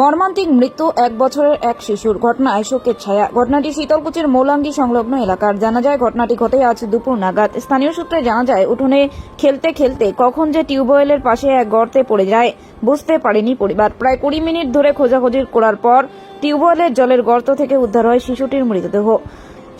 মর্মান্তিক মৃত্যু এক বছরের এক শিশুর ঘটনায় শোকের ছায়া। ঘটনাটি শীতলকুচির মৌলাঙ্গি সংলগ্ন এলাকার। জানা যায়, ঘটনাটি ঘটে আজ দুপুর নাগাদ। স্থানীয় সূত্রে জানা যায়, উঠোনে খেলতে খেলতে কখন যে টিউবওয়েলের পাশে এক গর্তে পড়ে যায়, বুঝতে পারেনি পরিবার। প্রায় কুড়ি মিনিট ধরে খোঁজাখুঁজি করার পর টিউবওয়েলের জলের গর্ত থেকে উদ্ধার হয় শিশুটির মৃতদেহ।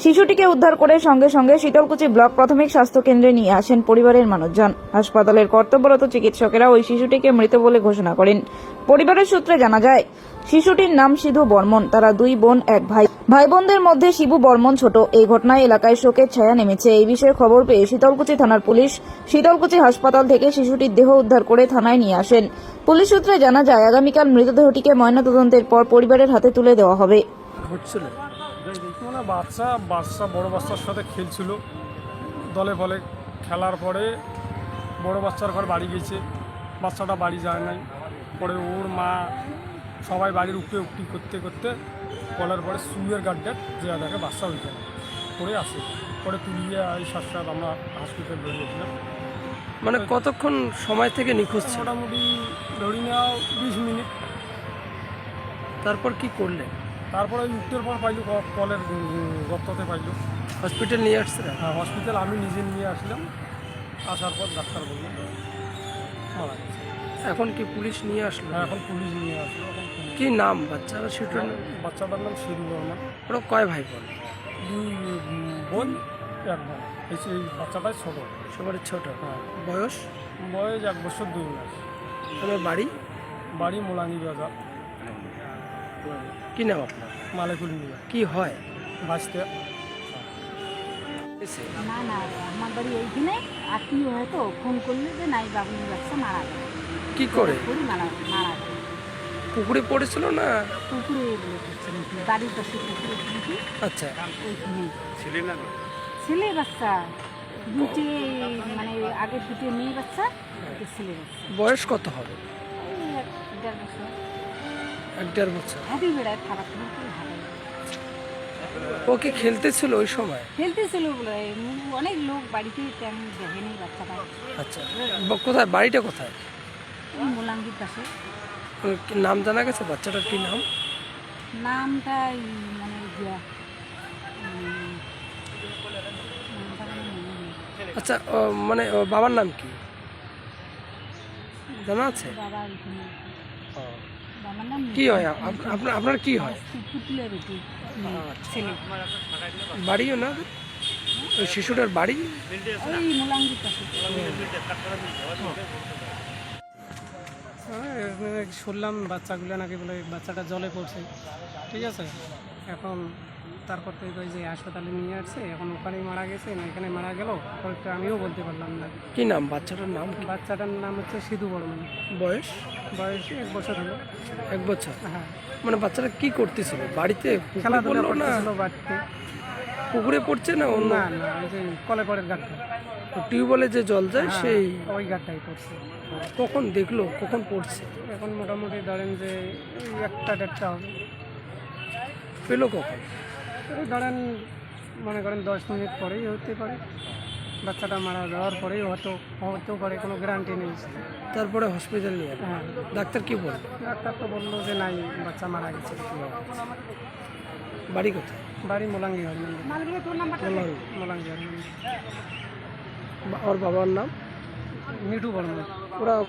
শিশুটিকে উদ্ধার করে সঙ্গে সঙ্গে শীতলকুচি ব্লক প্রাথমিক স্বাস্থ্য কেন্দ্রে নিয়ে আসেন পরিবারের মানুষজন। হাসপাতালের কর্তব্যরত চিকিৎসকেরা ওই শিশুটিকে মৃত বলে ঘোষণা করেন। পরিবারের সূত্রে জানা যায়, শিশুটির নাম সিধু বর্মন, তারা দুই বোন, এক ভাই। ভাই বোনদের মধ্যে শিবু বর্মন ছোট। এই ঘটনায় এলাকায় শোকের ছায়া নেমেছে। এই বিষয়ে খবর পেয়ে শীতলকুচি থানার পুলিশ শীতলকুচি হাসপাতাল থেকে শিশুটির দেহ উদ্ধার করে থানায় নিয়ে আসেন। পুলিশ সূত্রে জানা যায়, আগামীকাল মৃতদেহটিকে ময়নাতদন্তের পর পরিবারের হাতে তুলে দেওয়া হবে। মানে বাচ্চা বাচ্চা বড় বাচ্চার সাথে খেলছিল। দলে বলে খেলার পরে বড় বাচ্চার ঘর বাড়ি গেছে বাচ্চাটা বাড়ি যায় নাই। পরে ওর মা সবাই বাড়ির উপরে উক্তি করতে করতে বলার পরে সুইয়ের গার্ডে যে দেখে বাচ্চা হয়ে হয়েছে পরে আসে পরে তুলিয়ে এই সাত সাত আমরা হসপিটাল বেরিয়েছিলাম। মানে কতক্ষণ সময় থেকে নিখোঁজ মোটামুটি ধরি নেওয়া বিশ মিনিট। তারপর কি করলেন? তারপরে ওই উত্তর পর পাইলো কলের গর্ততে পাইলো। হসপিটাল নিয়ে আসছে? হ্যাঁ হসপিটাল আমি নিজে নিয়ে আসলাম। আসার পর ডাক্তার বলল মারা গেছে। এখন কি পুলিশ নিয়ে আসলো? হ্যাঁ এখন পুলিশ নিয়ে আসলো। কি নাম বাচ্চারা সেটার বাচ্চাটার নাম শিরু বর্মা ওরা কয় ভাই বোন? দুই বোন এক বোন এই বাচ্চাটাই ছোটো। সবার ছোট। হ্যাঁ। বয়স? বয়স এক বছর দুই মাস। আমার বাড়ি? বাড়ি মোলানি বাজার। কি নাম আপনার? মালেকুল মিয়া। কি হয়? এসে। না না আমার বাড়ি এইখানে। আত্মীয় হয়তো ফোন করলে যে নাই বাবুর বাচ্চা মারা গেল। কি করে? পুকুরে মারা মারা গেল। পুকুরে পড়েছিল না? পুকুরে বাড়ির পাশে পুকুরে আচ্ছা। ওইখানে। ছেলে বাচ্চা। দুটি মানে আগে দুটো মেয়ে বাচ্চা ছেলে বাচ্চা। বয়স কত হবে? দেড় বছর। এক দেড় বছর। হাঁটি বেড়ায় খারাপ ও কি খেলতেছিল ওই সময়? খেলতেছিল বলে অনেক লোক বাড়িতে তেমন দেখেনি বাচ্চাটা। আচ্ছা ব- কোথায় বাড়িটা কোথায়? ওই মোলাঙ্গির পাশে। ওর কি নাম জানা গেছে বাচ্চাটার কি নাম? নামটা এই মানে উম, নামটা আমার নেই। আচ্ছা ও মানে ও বাবার নাম কি? জানা আছে? বাবা এখানে নাম কি হয়? আপনার আপনার কি হয়? পুতুলে বেটি ছেলে না? ওই শিশুটার বাড়ি? ওই মোলাঙ্গির পাশে হ্যাঁ, শুনলাম বাচ্চাগুলো নাকি বলে বাচ্চাটা জলে পড়ছে। ঠিক আছে? এখন তারপর থেকে ওই যে হাসপাতালে নিয়ে আসছে এখন ওখানেই মারা গেছে না এখানে মারা গেল পরীক্ষা আমিও বলতে পারলাম না। কি নাম? বাচ্চাটার নাম কি? বাচ্চাটার নাম হচ্ছে সিধু বর্মন বয়স? বয়স এক বছর হলো। এক বছর? হ্যাঁ। মানে বাচ্চাটা কি করতেছিল? বাড়িতে পুকুরে খেলাধুলা পড়ল না? করতেছিল বাড়িতে। পুকুরে পড়ছে না অন্য? না না ওই যে কলে পরের গাড়টা টিউবওয়েলে যে জল যায় হ্যাঁ, সেই ওই গাড়টাই পড়ছে। কখন দেখল? কখন পড়ছে? এখন মোটামুটি ধরেন যে একটা দেড়টা হবে। পেল কখন? ধরেন মনে করেন দশ মিনিট পরেই হতে পারে। বাচ্চাটা মারা যাওয়ার পরেই হয়তো হতেও পারে কোনো গ্যারান্টি নেই। তারপরে হসপিটাল নিয়ে হ্যাঁ। ডাক্তার কী বলল? ডাক্তার তো বলল যে নাই বাচ্চা মারা গেছে। বাড়ি কোথায়? বাড়ি মোলাঙ্গি। মোলাঙ্গি হরমন্দির বা- ওর বাবার নাম? মিঠু বর্মন। ওরা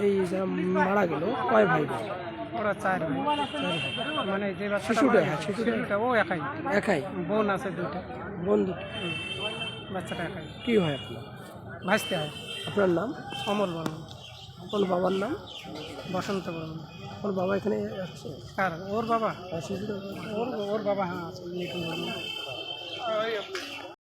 এই যারা মারা গেল কয় ভাই? ওরা চার ভাই। মানে যে শিশুটা, হ্যাঁ, শিশুটা। শিশুটা ও একাই। একাই? বোন আছে দুটো বন্ধু হুম। বাচ্চাটা একাই। কি হয় আপনার? ভাসতে হয়। আপনার নাম? অমল বর্মন। ওর বাবার নাম? বসন্ত বর্মন। ওর বাবা এখানে আছে? আর ওর বাবা? ওর ওর বাবা হ্যাঁ আছে। মিঠু বর্মন।